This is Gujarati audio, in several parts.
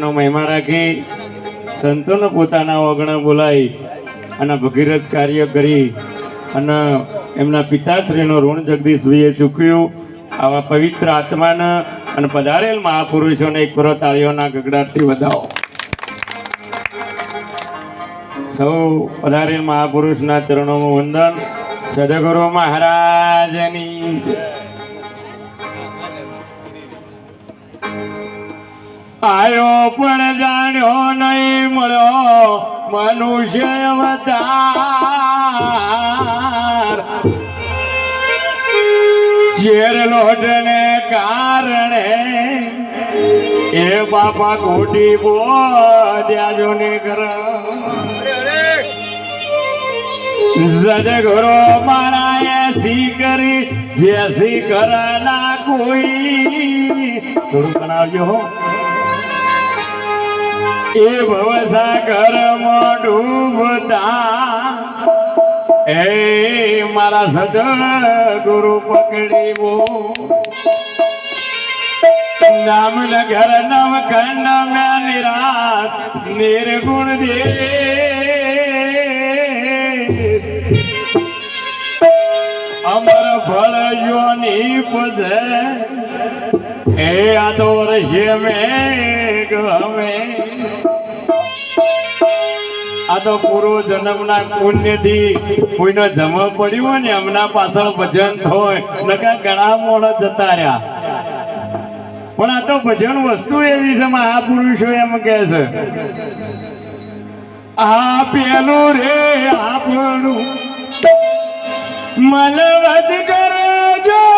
નો મહિમા રાખી સંતોને પોતાના ઓગણા બોલાવી અને ભગીરથ કાર્ય કરી અને એમના પિતાશ્રીનો ઋણ જગદીશભાઈએ ચૂક્યું. આવા પવિત્ર આત્માને અને પધારેલ મહાપુરુષોને એક કરો તાળીઓના ગગડાટથી વધાવો. સૌ પધારેલ મહાપુરુષના ચરણોમાં વંદન સદગુરુ મહારાજની આયો પણ જાણ્યો નહીં મળ્યો મનુષ્ય અવતાર. ચેર લોટને કારણે એ બાપા ખોટી બોલ્યાજો ને કર સદગુરુ મારા એ સી કરી જે સી કરના કોઈ. થોડું બનાવજો હો ભવસાગરમાં ડૂબતા. એ મારા સદગુરુ પકડી પકડીવો નામ નગર નવ ખંડ મેં નિરાત નિર્ગુણ દે. અમર ફળ યોની પજે એ આદોર વર્ષે મેઘ અમે આ તો પૂર્વ જન્મના પુણ્યથી કોઈનો જમ પડ્યું હોય ને, એમના પાછળ ભજન હોય નકા ઘણા મોડા જતા રહ્યા. પણ આ તો ભજન વસ્તુ એવી છે, મહાપુરુષો એમ કે છે. આ પેલું રે આપણું મન વચ કરજો ભજિયા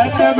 Let them